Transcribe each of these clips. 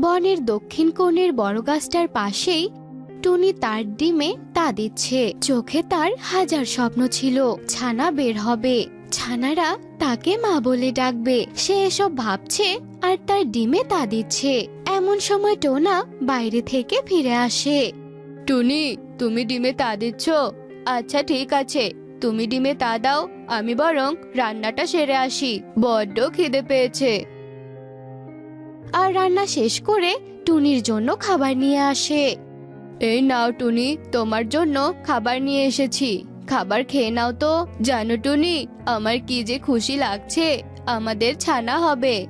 বনের দক্ষিণ কোণের বড় গাছটার পাশেই টুনি তার ডিমে তা দিচ্ছে। চোখে তার হাজার স্বপ্ন ছিল, ছানা বের হবে। ছানারা তাকে মা বলে ডাকবে। সে এসব ভাবছে আর তার ডিমে তা দিচ্ছে। এমন সময় টোনা বাইরে থেকে ফিরে আসে। টুনি, তুমি ডিমে তা দিচ্ছ? আচ্ছা ঠিক আছে। তুমি ডিমে তা দাও, আমি বরং রান্নাটা সেরে আসি। বড্ড খিদে পেয়েছে। আর রান্না শেষ করে টুনির জন্য খাবার নিয়ে আসে। এই নাও টুনি তোমার জন্য খাবার নিয়ে এসেছি। খাবার খেয়ে নাও তো। জানো টুনি আমার কি যে খুশি লাগছে আমাদের ছানা হবে।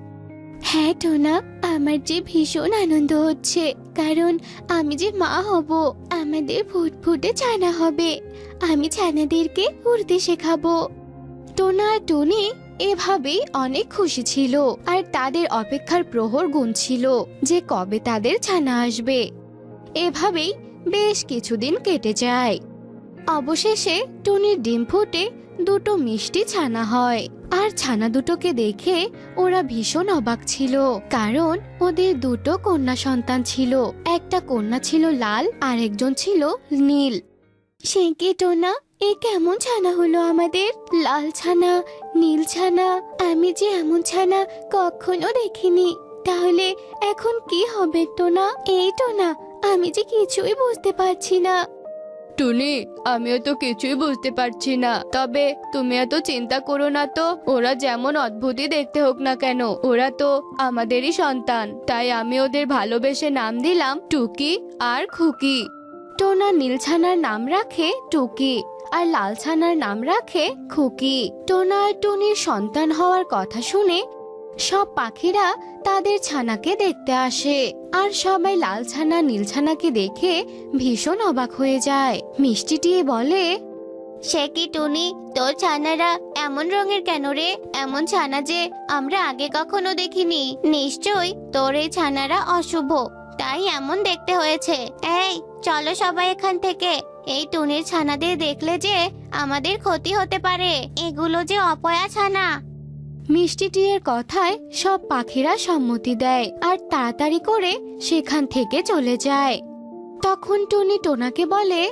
হ্যাঁ টোনা আমার যে ভীষণ আনন্দ হচ্ছে কারণ আমি যে মা হব আমাদের ফুটফুটে ছানা হবে। আমি ছানাদেরকে উড়তে শেখাবো। টোনা আর টুনি এভাবেই অনেক খুশি ছিল আর তাদের অপেক্ষার প্রহর গুনছিল যে কবে তাদের ছানা আসবে। এভাবেই বেশ কিছুদিন কেটে যায়। অবশেষে টুনির ডিম ফুটে দুটো মিষ্টি ছানা হয় আর ছানা দুটোকে দেখে ওরা ভীষণ অবাক ছিল কারণ ওদের দুটো কন্যা সন্তান ছিল। একটা কন্যা ছিল লাল আর একজন ছিল নীল। সে কি টোনা? এ কেমন ছানা হলো আমাদের? লাল ছানা নীল ছানা? আমি যে এমন ছানা কখনো দেখিনি। তাহলে এখন কি হবে টোনা? এই টোনা আমি যে কিছুই বুঝতে পারছি না। টুনি আমিও তো কিছুই বুঝতে পারছি না। তবে তুমি এত চিন্তা করো না তো। ওরা যেমন অদ্ভুতই দেখতে হোক না কেন ওরা তো আমাদেরই সন্তান। তাই আমি ওদের ভালোবেসে নাম দিলাম টুকি আর খুকি। টোনা নীলছানার নাম রাখে টুকি। আর লাল ছানার নাম রাখে খুকি। টোনা আর টুনির সন্তান হওয়ার কথা শুনে সব পাখিরা তাদের ছানাকে দেখতে আসে আর সবাই লাল ছানা, নীল ছানাকে দেখে ভীষণ অবাক হয়ে যায়। মিষ্টিটিয়ে বলে, সে কি টুনি, তোর ছানারা এমন রঙের কেন রে? এমন ছানা যে আমরা আগে কখনো দেখিনি। নিশ্চয়ই তোর এই ছানারা অশুভ। তাই এমন দেখতে হয়েছে। এই, চলো সবাই এখান থেকে। এই টুনির ছানাদের দেখলে যে আমাদের ক্ষতি হতে পারে। এগুলো যে অপয়া ছানা। মিষ্টিটির কথায় সব পাখিরা সম্মতি দেয় আর তাড়াতাড়ি করে সেখান থেকে চলে যায়। তখন টুনি টোনাকে বলে,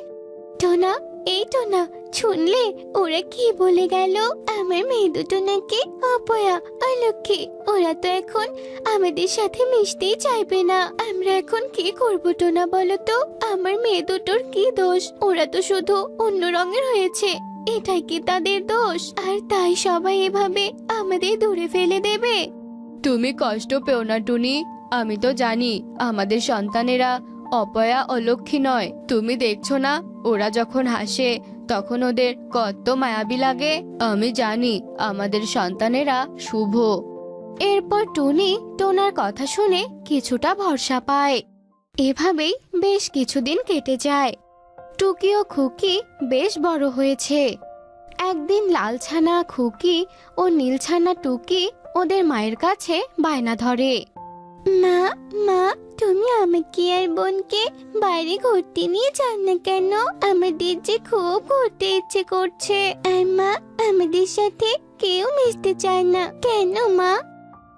টোনা, এই টোনা শুনলে ওরা কি বলে গেল? আমার মেয়ে দুটো নাকি অপয়া অলক্ষী ওরা তো এখন আমাদের সাথে মিশতেই চাইবে না। আমরা এখন কি করব টোনা বলো তো আমার মেয়ে দুটোর কি দোষ? ওরা তো শুধু অন্য রঙের হয়েছে। এটাই কি তাদের দোষ? আর তাই সবাই এভাবে আমাদের দূরে ফেলে দেবে? তুমি কষ্ট পেও না, টুনি। আমি তো জানি আমাদের সন্তানেরা অপয়া অলক্ষী নয়। তুমি দেখছ না, ওরা যখন হাসে তখন ওদের কত মায়াবী লাগে, আমি জানি, আমাদের সন্তানেরা শুভ। এরপর টুনি টোনার কথা শুনে কিছুটা ভরসা পায়। এভাবেই বেশ কিছুদিন কেটে যায়। টুকি ও খুকি বেশ বড় হয়েছে। একদিন লালছানা, খুকি ও নীলছানা টুকি ওদের মায়ের কাছে বায়না ধরে। মা মা, তুমি আমাকে আর বোনকে বাইরে ঘুরতে নিয়ে যাও না কেন? আমাদের যে খুব ঘুরতে ইচ্ছে করছে। আর মা, আমাদের সাথে কেউ মিশতে চায় না। কেন মা?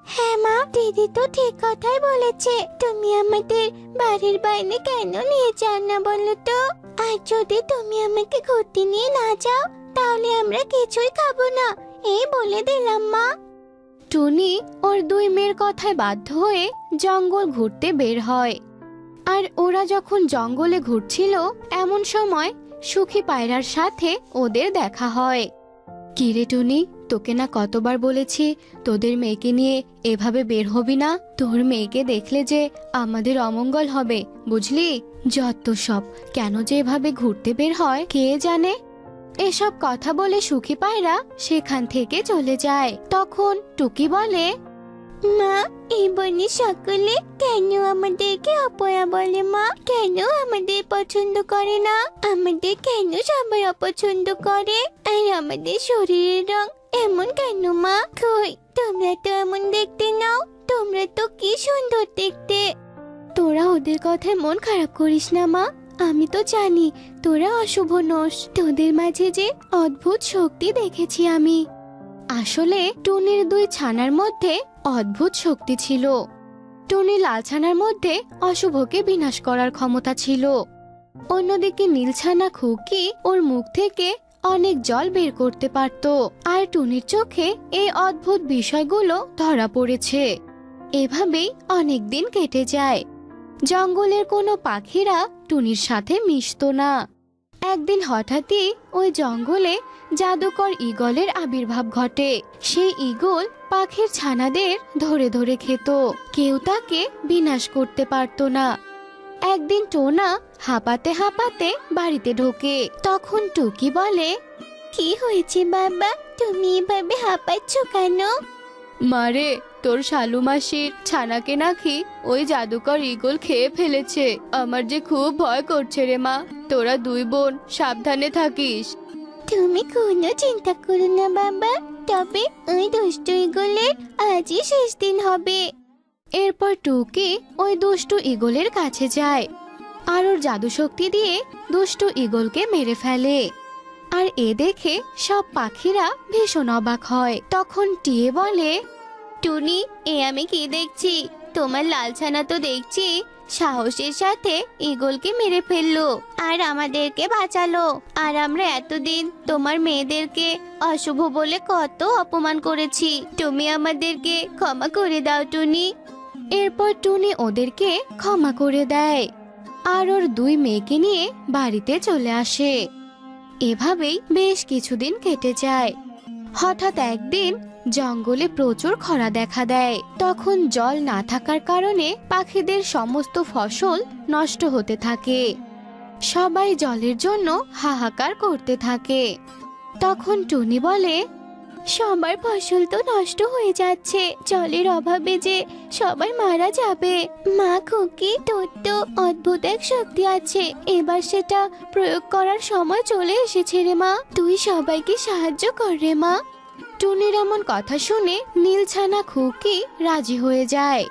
হ্যাঁ মা, দিদি তো ঠিক কথাই বলেছে। তুমি আমাদের বাড়ির বাইরে কেন নিয়ে যাও না বলো তো? আর যদি তুমি আমাকে ঘুরতে নিয়ে না যাও, তাহলে আমরা কিছুই খাব না। এই বলে দিলাম মা। টুনি ওর দুই মেয়ের কথায় বাধ্য হয়ে জঙ্গল ঘুরতে বের হয়। আর ওরা যখন জঙ্গলে ঘুরছিল, এমন সময় সুখী পায়রার সাথে ওদের দেখা হয়। কিরে টুনি, তোকে না কতবার বলেছি তোদের মেয়েকে নিয়ে এভাবে বের হবি না? তোর মেয়েকে দেখলে যে আমাদের অমঙ্গল হবে, বুঝলি? যত সব কেন যে এভাবে ঘুরতে বের হয়, কে জানে? এসব কথা বলে সুখী পায়রা সেখান থেকে চলে যায়। তখন টুকি বলে, মা, এই বনে সকলে কেন আমাদেরকে অপয়া বলে, মা? কেন আমাদের পছন্দ করে না? আমাদের কেন সবাই অপছন্দ করে? আর আমাদের শরীরের রং এমন কেন, মা? কই, তোমরা তো এমন দেখতে নাও, তোমরা তো কি সুন্দর দেখতে? তোরা ওদের কথায় মন খারাপ করিস না, মা। আমি তো জানি তোরা অশুভ নোস। তোদের মাঝে যে অদ্ভুত শক্তি দেখেছি আমি। আসলে টুনির দুই ছানার মধ্যে অদ্ভুত শক্তি ছিল। টুনি লালছানার মধ্যে অশুভকে বিনাশ করার ক্ষমতা ছিল। অন্যদিকে নীলছানা খুকি ওর মুখ থেকে অনেক জল বের করতে পারত। আর টুনির চোখে এই অদ্ভুত বিষয়গুলো ধরা পড়েছে। এভাবেই অনেক দিন কেটে যায়। জঙ্গলের কোনো পাখিরা টুনির সাথে মিশতো না। একদিন হঠাৎই ওই জঙ্গলে জাদুকর ঈগলের আবির্ভাব ঘটে। সেই ঈগল পাখির ছানাদের ধরে ধরে খেত। কেউ তাকে বিনাশ করতে পারতো না। একদিন টোনা হাঁপাতে হাঁপাতে বাড়িতে ঢোকে। তখন টুকি বলে, কি হয়েছে বাবা? তুমি এভাবে হাঁপাচ্ছ কেন? মারে তোর শালু মাসির ছানাকে নাকি ওই জাদুকর ঈগল খেয়ে ফেলেছে। আমার যে খুব ভয় করছে রে মা। তোরা দুই বোন সাবধানে থাকিস। তুমি কোনো চিন্তা করো না বাবা। তবে ওই দুষ্টু ঈগলের আজই শেষ দিন হবে। এরপর টুকি ওই দুষ্টু ঈগলের কাছে যায়। আর ওর জাদু শক্তি দিয়ে দুষ্টু ঈগলকে মেরে ফেলে। আর এ দেখে সব পাখিরা ভীষণ অবাক হয়। তখন টিয়ে বলে টুনি, এ আমি কি দেখছি? তোমার লালছানা তো দেখছি, সাহসের সাথে ঈগলকে মেরে ফেলল আর আমাদেরকে বাঁচালো। আর আমরা এতদিন তোমার মেয়েদেরকে অশুভ বলে কত অপমান করেছি। তুমি আমাদেরকে ক্ষমা করে দাও, টুনি। এরপর টুনি ওদেরকে ক্ষমা করে দেয় আর ওর দুই মেয়েকে নিয়ে বাড়িতে চলে আসে। এভাবেই বেশ কিছুদিন কেটে যায়। হঠাৎ একদিন জঙ্গলে প্রচুর খরা দেখা দেয়। তখন জল না থাকার কারণে পাখিদের সমস্ত ফসল নষ্ট হতে থাকে। সবাই জলের জন্য হাহাকার করতে থাকে। তখন টুনি বলে, সবার ফসল তো নষ্ট হয়ে যাচ্ছে। জলের অভাবে যে সবাই মারা যাবে। মা খুকি, তোর তো অদ্ভুত এক শক্তি আছে। এবার সেটা প্রয়োগ করার সময় চলে এসেছে রে মা। তুই সবাইকে সাহায্য কর রে মা। টুনির এমন কথা শুনে নীলছানা খুকি রাজি হয়ে যায়।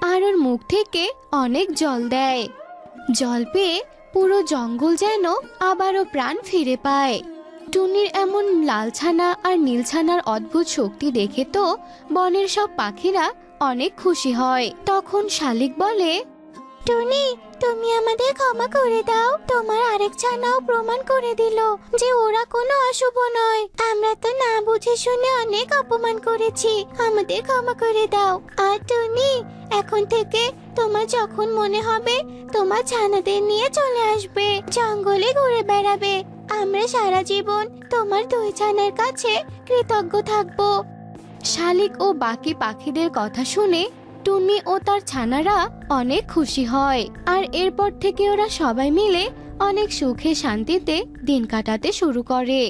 আর ওর মুখ থেকে অনেক জল দেয়। জল পেয়ে পুরো জঙ্গল যেন আবারও প্রাণ ফিরে পায়। টুনির এমন লালছানা আর নীলছানার অদ্ভুত শক্তি দেখে তো বনের সব পাখিরা অনেক খুশি হয়। তখন শালিক বলে, টুনি তুমি আমাদের ক্ষমা করে দাও। তোমার আরেক ছানাও প্রমাণ করে দিল যে ওরা কোনো অশুভ নয়। আমরা তো না বুঝে শুনে অনেক অপমান করেছি। আমাদের ক্ষমা করে দাও। আর টুনি এখন থেকে তোমার যখন মনে হবে, তোমার ছানাদের নিয়ে চলে আসবে। জঙ্গলে ঘুরে বেড়াবে। আমরা সারা জীবন তোমার দুই ছানার কাছে কৃতজ্ঞ থাকব। শালিক ও বাকি পাখিদের কথা শুনে টুনি ও তার ছানারা অনেক খুশি হয়। আর এরপর থেকে ওরা সবাই মিলে অনেক সুখে শান্তিতে দিন কাটাতে শুরু করে।